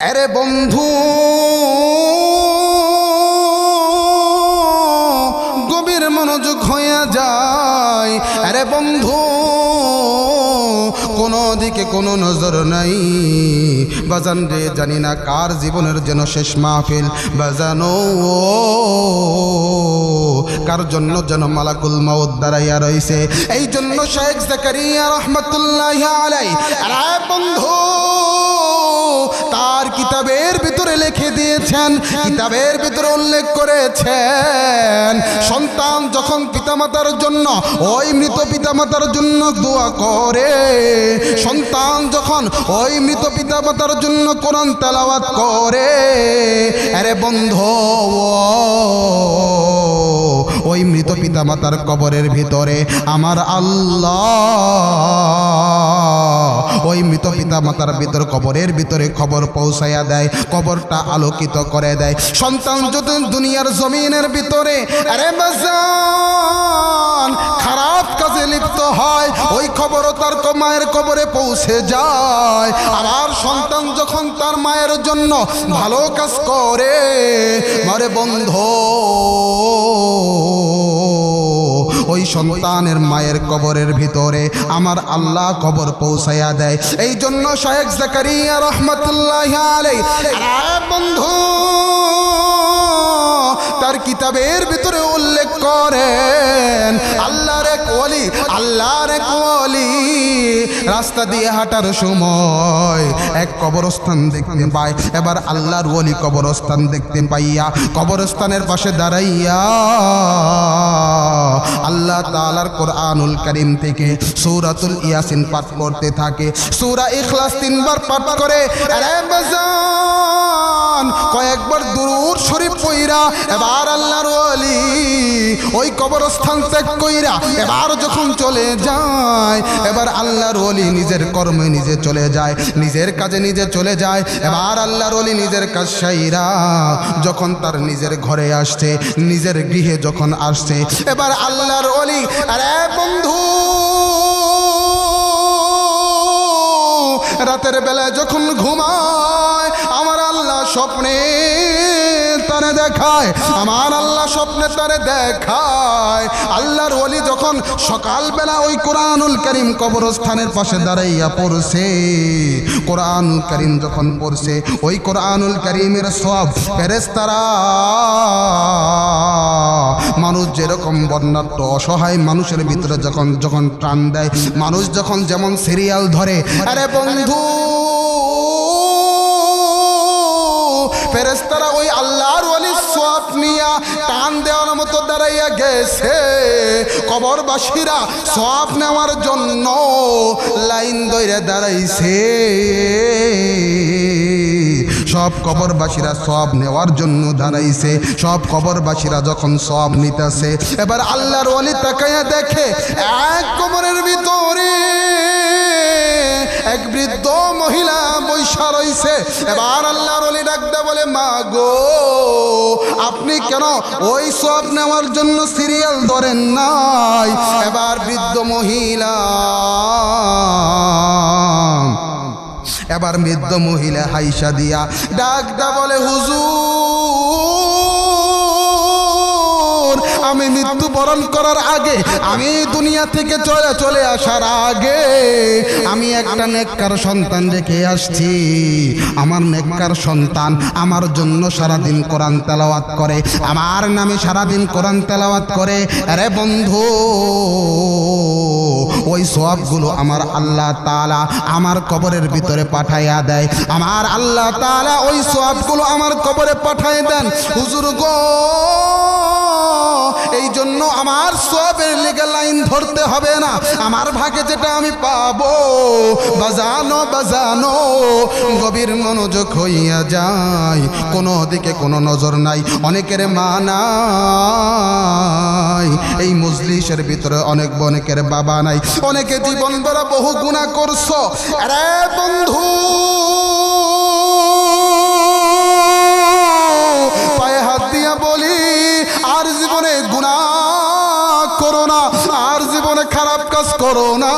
আরে বন্ধু, গভীর মনোযোগ হইয়া যায় আরে বন্ধু, কোনো দিকে কোনো নজর নাই। বাজান রে, জানি না কার জীবনের যেন শেষ মাহফিল। বাজানো কার জন্য যেন মালাকুল মাউদ দাঁড়াইয়া রইছে। এই জন্য শেখ জাকারিয়া রহমতুল্লাহ আলাই আরে বন্ধু তার কিতাবের ভিতরে লিখে দিয়েছেন, কিতাবের ভিতরে উল্লেখ করেছেন। সন্তান যখন পিতামাতার জন্য, ওই মৃত পিতামাতার জন্য দোয়া করে, সন্তান যখন ওই মৃত পিতামাতার জন্য কোরআন তেলাওয়াত করে, আরে বন্ধ, ওই মৃত পিতামাতার কবরের ভিতরে আমার আল্লাহ ওই মৃত পিতা মাতার ভিতর কবরের ভিতরে খবর পৌঁছাইয়া দেয়, কবরটা আলোকিত করে দেয়। সন্তান যদি দুনিয়ার জমিনের ভিতরে আরে খারাপ কাজে লিপ্ত হয়, ওই খবরও তার মায়ের কবরে পৌঁছে যায়। আবার সন্তান যখন তার মায়ের জন্য ভালো কাজ করে, মারে বন্ধ। ওই সন্তানের মায়ের কবরের ভিতরে আমার আল্লাহ কবর পৌঁছাইয়া দেয়। এই জন্য শেখ জাকারিয়া রহমতুল্লাহ বন্ধু, তার কিতাবের ভিতরে উল্লেখ করেন ওলি আল্লাহর এক ওলি রাস্তা দিয়ে হাঁটার সময় এক কবরস্থান দেখতে পায়। এবার আল্লাহর ওলি কবরস্থান দেখতে পাইয়া কবরস্থানের পাশে দাঁড়াইয়া আল্লাহ তাআলার কোরআনুল করিম থেকে সূরাতুল ইয়াসিন পাঠ করতে থাকে। সৌরা ইখলাস তিনবার পাঠ করে কয়েকবার দুরূদ শরীফ পইরা এবার আল্লাহর ওলি ওই কবরস্থান ত্যাগ কইরা এবার যখন চলে যায়, এবার আল্লাহর ওলি নিজের কর্মে নিজে চলে যায়, নিজের কাজে নিজে চলে যায়, এবার আল্লাহর ওলি নিজের কাজ সাইরা যখন তার নিজের ঘরে আসছে, নিজের গৃহে যখন আসছে, এবার আল্লাহর ওলি আরে বন্ধু, রাতের বেলায় যখন ঘুমায়, আমার আল্লাহ স্বপ্নে তারে দেখায়, আমার আল্লাহ স্বপ্নে তারে দেখায়। আল্লাহর ওলি যখন সকালবেলা ওই কোরআনুল করিম কবরস্থানের পাশে দাঁড়াইয়া পড়ছে কোরআনুল করিম যখন পড়ছে, ওই কোরআনুল করিমের সব ফেরেস্তারা মানুষ যেরকম বর্ণাঢ্য অসহায় মানুষের ভিতরে যখন যখন টান দেয়, মানুষ যখন যেমন সিরিয়াল ধরে, আরে বন্ধু ফেরেস্তারা ওই আল্লাহর ওলি সব নিয়া টান দেওয়ার মতো দাঁড়াইয়া গেছে। কবরবাসীরা সব নেওয়ার জন্য লাইন দইরে দাঁড়াইছে। সব কবরবাসীরা সব নেওয়ার জন্য দাঁড়াইছে। সব কবরবাসীরা যখন সব নিতেছে, এবার আল্লাহর ওলি তাকাইয়া দেখে এক কবরের ভিতরে এক বৃদ্ধ মহিলা বৈশা রইছে। এবার আল্লাহর ওলি ডাকতে বলে, মা গো, আপনি কেন ওই সব নেওয়ার জন্য সিরিয়াল ধরেন নাই? এবার বৃদ্ধ মহিলা, এবার বৃদ্ধ মহিলা হাইসা দিয়া ডাকদা বলে, হুজুর মৃত্যুবরণ করার আগে আমি দুনিয়া থেকে চলে চলে আসার আগে আমি একটা নেককার সন্তান রেখে আসছি। আমার নেককার সন্তান আমার জন্য সারাদিন কোরআন তেলাওয়াত করে, আমার নামে সারাদিন কোরআন তেলাওয়াত করে। আরে বন্ধু, ওই সবগুলো আমার আল্লাহ তাআলা আমার কবরের ভিতরে পাঠাইয়া দেয়। আমার আল্লাহ তাআলা ওই সবগুলো আমার কবরে পাঠাই দেন। হুজুর গো এই জন্য আমার সবের লেগে লাইন ধরতে হবে না। আমার ভাগে যেটা আমি পাবো, বাজানো বাজানো, গভীর মনোযোগ হইয়া যায়। কোনো দিকে কোনো নজর নাই, অনেকের মা নাই। এই মজলিসের ভিতরে অনেক অনেকের বাবা নাই। অনেকে জীবন ধরা বহু গুণা করছ। আরে বন্ধু, পায়ে হাত দিয়া বলি আর জীবনে গুণা করো না, আর জীবনে খারাপ কাজ করো না,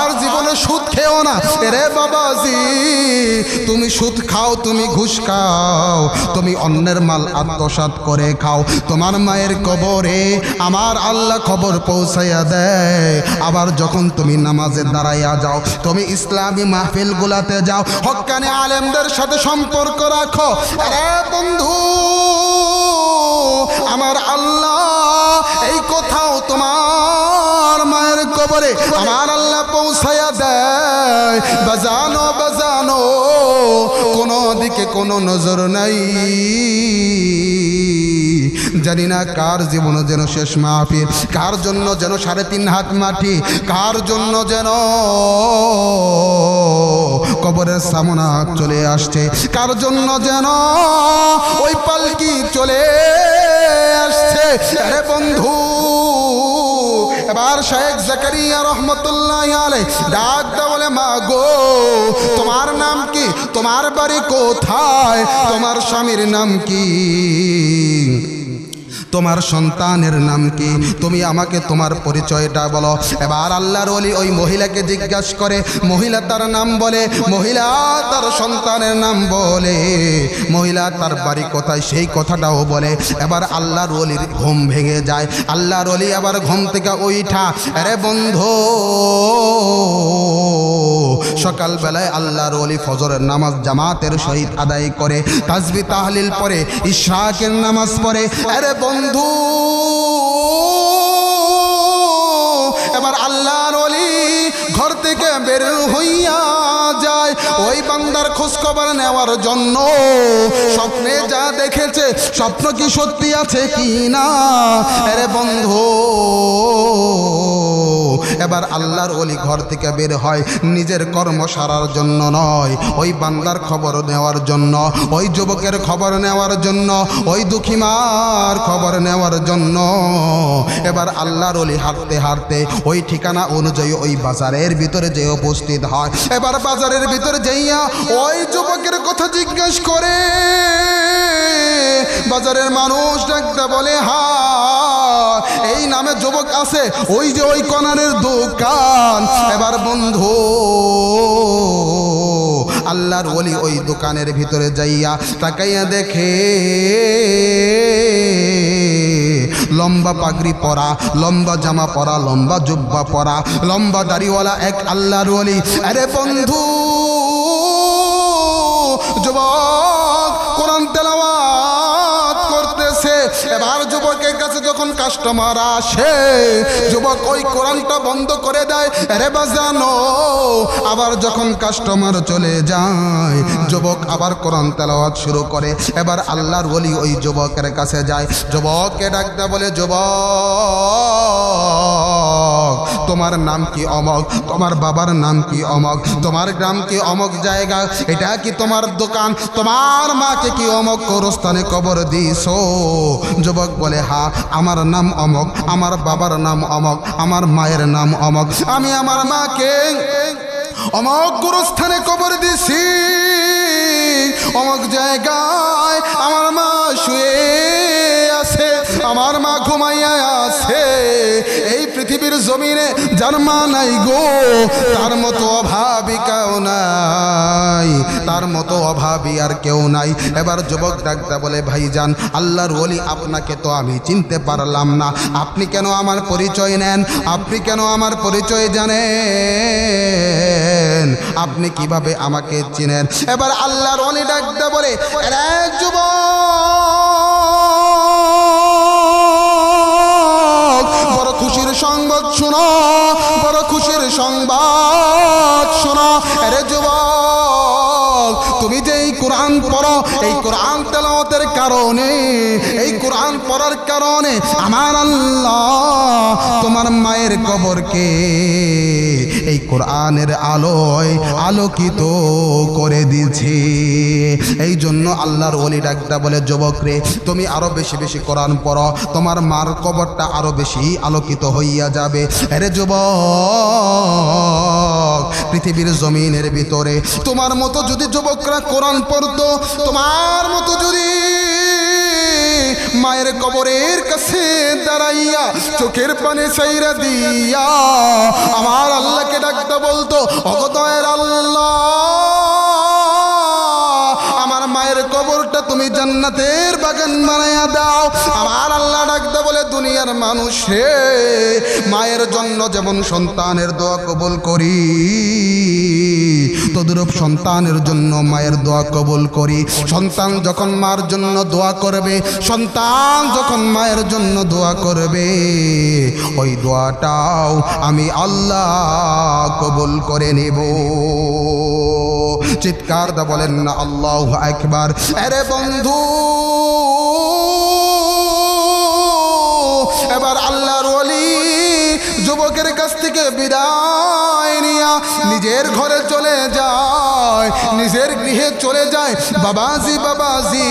আর জীবনে সুদ খেও না। রে বাবাজি, তুমি সুদ খাও, তুমি ঘুষ খাও, তুমি অন্যের মাল আত্মসাৎ করে খাও। তোমার মায়ের কবরে আমার আল্লাহ খবর পৌঁছাইয়া দেয়। আবার যখন তুমি নামাজে দাঁড়াইয়া যাও, তুমি ইসলামী মাহফিল গুলাতে যাও হক্কানি আলেমদের সাথে সম্পর্ক রাখো। আরে বন্ধু আমার আল্লাহ, এই কথাও তোমার মায়ের কবরে আমার আল্লাহ পৌঁছায়া দেয়। বাজানো বাজানো, কোনো দিকে কোনো নজর নাই। জানি না কার জীবন যেন শেষ মাহফিল কার জন্য যেন সাড়ে তিন হাত মাটি, কার জন্য যেন কবরের সামনা চলে আসছে, কার জন্য যেন ওই পালকি চলে আসছে। আরে বন্ধু, এবার শেখ জাকারিয়া রহমতুল্লাহ আলে ডাক বলে, মা গো, তোমার নাম কি? তোমার বাড়ি কোথায়? তোমার স্বামীর নাম কি? তোমার সন্তানের নাম কি? তুমি আমাকে তোমার পরিচয়টা বলো। এবার আল্লাহর অলি ওই মহিলাকে জিজ্ঞাসা করে, মহিলা তার নাম বলে, মহিলা তার সন্তানের নাম বলে। মহিলা তার বাড়ি কোথায়, সেই কথাটাও বলে। এবার আল্লাহর ওলির ঘুম ভেঙে যায়। আল্লাহর অলি আবার ঘুম থেকে ওইঠা আরে বন্ধু, সকালবেলায় আল্লাহর অলি ফজরের নামাজ জামাতের সহিত আদায় করে তাজবি তাহলিল পরে, ইশরাকের নামাজ পড়ে, আরে বন্ধু এবার আল্লাহর অলি ঘর থেকে বের হইয়া যায়। ওই বান্দার খোঁজ খবর নেওয়ার জন্য স্বপ্নে যা দেখেছে, স্বপ্ন কি সত্যি আছে কি না আরে বন্ধু। এবার আল্লাহর অলি ঘর থেকে বের হয়। নিজের কর্ম সারার জন্য নয়, ওই বান্দার খবর নেওয়ার জন্য, ওই যুবকের খবর নেওয়ার জন্য, ওই দুঃখী মার খবর নেওয়ার জন্য। এবার আল্লাহর অলি হাঁটতে হাঁটতে ওই ঠিকানা অনুযায়ী ওই বাজারের ভিতরে যে উপস্থিত হয়। এবার বাজারের ভিতরে যাইয়া ওই যুবকের কথা জিজ্ঞেস করে। বাজারের মানুষ ডাকতে বলে হা এই নামে যুবক আছে, ওই যে ওই কনারের দোকান। এবার বন্ধু, আল্লাহর ওলি ওই দোকানের ভিতরে যাইয়া তাকাইয়া দেখে, লম্বা পাগড়ি পরা, লম্বা জামা পরা, লম্বা জুব্বা পরা, লম্বা দাড়িওয়ালা এক আল্লাহর ওলি। আরে বন্ধু, যুবক এবার যুবকের কাছে যখন কাস্টমার আসে, যুবক ওই কোরআনটা বন্ধ করে দেয় রে বাজানো। আবার যখন কাস্টমার চলে যায়, যুবক আবার কোরআন তেলাওয়াত শুরু করে। এবার আল্লাহর বলি ওই যুবকের কাছে যায়। যুবককে ডাকতে বলে, যুবক তোমার নাম কি অমক? তোমার বাবার নাম কি অমক? তোমার গ্রাম কি অমক জায়গা? এটা কি তোমার দোকান? তোমার মাকে কি অমক করস্থানে কবর দিস যুবক বলে, হা, আমার নাম অমক, আমার বাবার নাম অমক, আমার মায়ের নাম অমক। আমি আমার মাকে অমক গুরুস্থানে কবর দিছি অমক জায়গায় আমার মা শুয়ে পৃথিবীর জমিনে যার মা নাই গো। তার মতো অভাবী কেউ নাই। তার মতো অভাবী আর কেউ নাই। এবার যুবক ডাক্তার বলে, ভাইজান, আল্লাহর ওলি আপনাকে তো আমি চিনতে পারলাম না। আপনি কেন আমার পরিচয় নেন? আপনি কেন আমার পরিচয় জানেন? আপনি কীভাবে আমাকে চিনেন? এবার আল্লাহর অলি ডাকতে বলে যুবক শোনো, বড় খুশির সংবাদ শোনো। আরে যুবক, তুমি যে এই কোরআন পড়ো, এই কোরআন তেলাওয়াতের কারণে, এই কোরআন পড়ার কারণে আমার আল্লাহ তোমার মায়ের কবরকে কোরআনের আলোয় আলোকিত করে দিয়েছে। এই জন্য আল্লাহর ওলি ডাকটা বলে, যুবক রে, তুমি আরও বেশি বেশি কোরআন পড়ো। তোমার মার কবরটা আরও বেশি আলোকিত হইয়া যাবে। আরে যুবক, পৃথিবীর জমিনের ভিতরে তোমার মতো যদি যুবকরা কোরআন পড়তো, তোমার মতো যদি মায়ের কবরের কাছে দাঁড়াইয়া চোখের পানে চাইরা দিয়া আমার আল্লাহকে ডাকতে বলতো অগদয়ের আল্লাহ, আমার মায়ের কবরটা তুমি জান্নাতের বাগান বানাইয়া দাও। আমার আল্লাহ ডাকতে বলে, দুনিয়ার মানুষ, মায়ের জন্য যেমন সন্তানের দোয়া কবুল করি তদুরূপ সন্তানের জন্য মায়ের দোয়া কবুল করি। সন্তান যখন মার জন্য দোয়া করবে, সন্তান যখন মায়ের জন্য দোয়া করবে, ওই দোয়াটাও আমি আল্লাহ কবুল করে নেব। চিৎকার দা বলেন না, আল্লাহ একবার আরে বন্ধু, এবার আল্লাহর ওলি যুবকের কাছ থেকে বিদায় নিজের ঘরে চলে যায়, নিজের গৃহে চলে যায়। বাবাজি বাবাজি,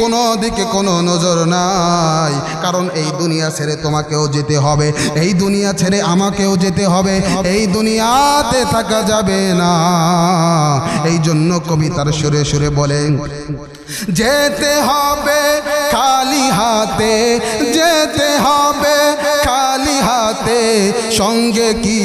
কোনো দিকে কোনো নজর নাই। কারণ এই দুনিয়া ছেড়ে তোমাকেও যেতে হবে, এই দুনিয়া ছেড়ে আমাকেও যেতে হবে, এই দুনিয়াতে থাকা যাবে না। এই জন্য কবিতার সুরে সুরে বলেন, যেতে হবে খালি হাতে, যেতে হবে খালি হাতে, সঙ্গে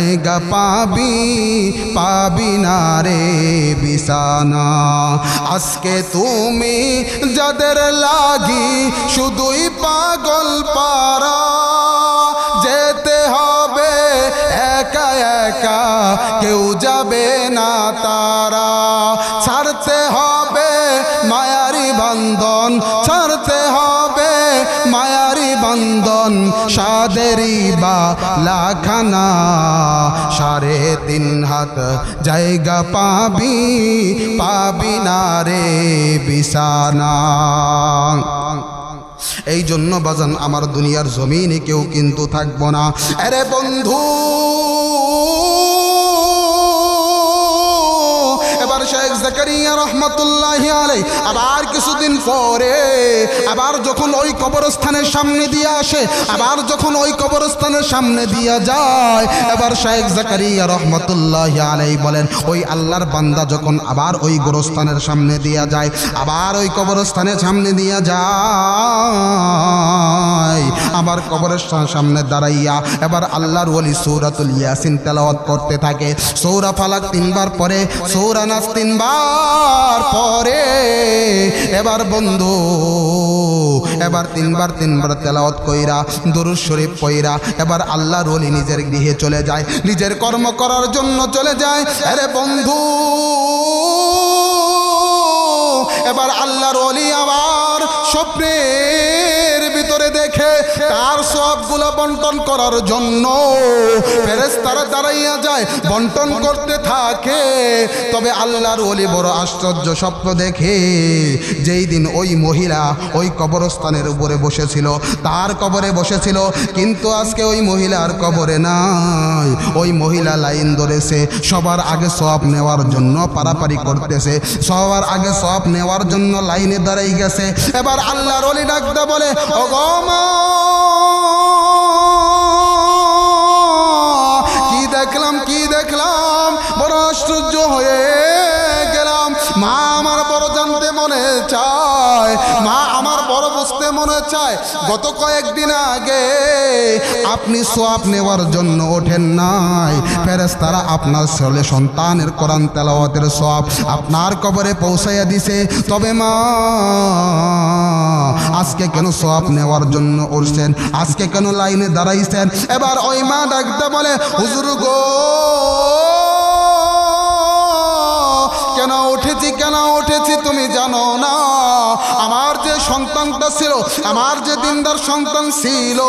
জায়গা পাবি পাবি না রে বিছানা। আজকে তুমি যাদের লাগি শুধুই পাগল পারা যেতে হবে একা একা, কেউ যাবে না তারা। সাদেরি বা লাখানা সাড়ে তিন হাত জায়গা পাবি পাবি না রে বিছানা। এই জন্য বাজান, আমার দুনিয়ার জমিনে কেউ কিন্তু থাকব না। আরে বন্ধু, এবার শেখ জাকারিয়া রহমতুল্লাহ আলাই আবার কিছুদিন পরে, আবার যখন ওই কবরস্থানের সামনে দিয়ে আসে, আবার যখন ওই কবরস্থানের সামনে দিয়ে যায়, এবার শেখ জাকারিয়া রহমতুল্লাহ আলাই বলেন, ওই আল্লাহর বান্দা যখন আবার ওই গোরস্থানের সামনে দিয়ে যায়, আবার ওই কবরস্থানের সামনে দিয়ে যায়, আবার কবরের সামনে দাঁড়াইয়া, এবার আল্লাহর ওলি সৌরাতুল ইয়াসিন তেলাওয়াত করতে থাকে। সৌরা ফালাক তিনবার পরে সৌরা নাস তিনবার পরে, এবার বন্ধু, এবার তিনবার তিনবার তেলাওত কইরা, দরুদ শরীফ কইরা এবার আল্লাহর ওলি নিজের গৃহে চলে যায়, নিজের কর্ম করার জন্য চলে যায়। আরে বন্ধু এবার আল্লাহর অলি আবার স্বপ্নের ভিতরে দেখে তার সবগুলো বন্টন করার জন্য ফেরেস তারা দাঁড়াইয়া যায়, বন্টন করতে থাকে। তবে আল্লাহর অলি বড় আশ্চর্য স্বপ্ন দেখে যেই দিন ওই মহিলা ওই কবরস্থানের উপরে বসেছিল, তার কবরে বসেছিল, কিন্তু আজকে ওই মহিলার কবরে নাই। ওই মহিলা লাইন ধরেছে, সবার আগে সব নেওয়ার জন্য পারাপারি করতেছে, সবার আগে সব নেওয়ার জন্য লাইনে দাঁড়াই গেছে। এবার আল্লাহর অলি ডাকতে বলে ও কি দেখলাম কি দেখলাম? বড় আশ্চর্য হয়ে গেলাম। মা আমার বড় জানতে মনে চায়। মা বুঝতে মনে চায়, গত কয়েকদিন আগে আপনি সোয়াব নেওয়ার জন্য ওঠেন নাই। ফেরেস তারা আপনার ছেলে সন্তানের কোরআন তেলাওয়াতের সব আপনার কবরে পৌঁছাইয়া দিছে। তবে মা, আজকে কেন সব নেওয়ার জন্য উঠছেন? আজকে কেন লাইনে দাঁড়াইছেন? এবার ওই মা ডাকতে বলে, হুজুর গো, কেন উঠেছি কেন উঠেছি তুমি জানো না? সন্তানটা ছিল, আমার যে দিনদার সন্তান ছিল,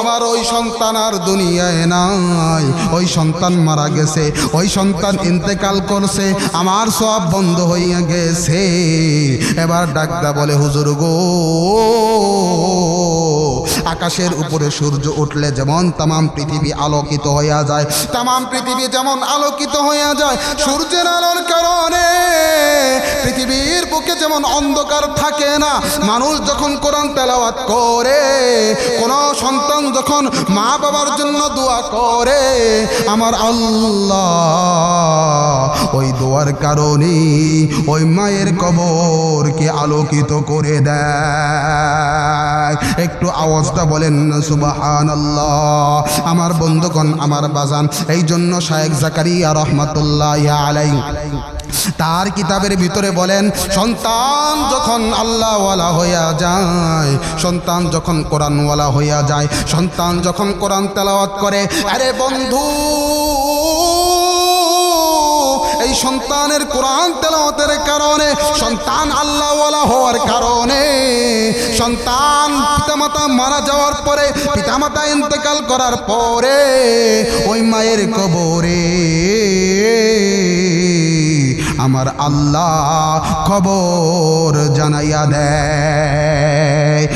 আমার ওই সন্তান আর দুনিয়ায় নাই। ওই সন্তান মারা গেছে, ওই সন্তান ইন্তেকাল করছে, আমার সব বন্ধ হইয়া গেছে। এবার ডাক্তার বলে, হুজুর গো আকাশের উপরে সূর্য উঠলে যেমন তামাম পৃথিবী আলোকিত হইয়া যায়, তামাম পৃথিবী যেমন আলোকিত হইয়া যায়, সূর্যের আলোর কারণে পৃথিবীর বুকে যেমন অন্ধকার থাকে না, মানুষ যখন কোরআন তেলাওয়াত করে, কোন সন্তান যখন মা বাবার জন্য দোয়া করে, আমার আল্লাহ ওই দোয়ার কারণে ওই মায়ের কবরকে আলোকিত করে দেয়। একটু আওয়াজটা বলেন সুবাহান আমার বন্ধুগণ, আমার বাজান এই জন্য শায়েক জাকারিয়া রহমাতুল্লাহ আলাই তার কিতাবের ভিতরে বলেন, সন্তান যখন আল্লাহওয়ালা হইয়া যায়, সন্তান যখন কোরআনওয়ালা হইয়া যায়, সন্তান যখন কোরআন তেলাওয়াত করে, আরে বন্ধু এই সন্তানের কোরআন তেলাওয়াতের কারণে সন্তান আল্লাহওয়ালা হওয়ার কারণে সন্তান পিতামাতা মারা যাওয়ার পরে পিতামাতা ইন্তেকাল করার পরে ওই মায়ের কবরে আমার আল্লাহ খবর জানাইয়া দেয়।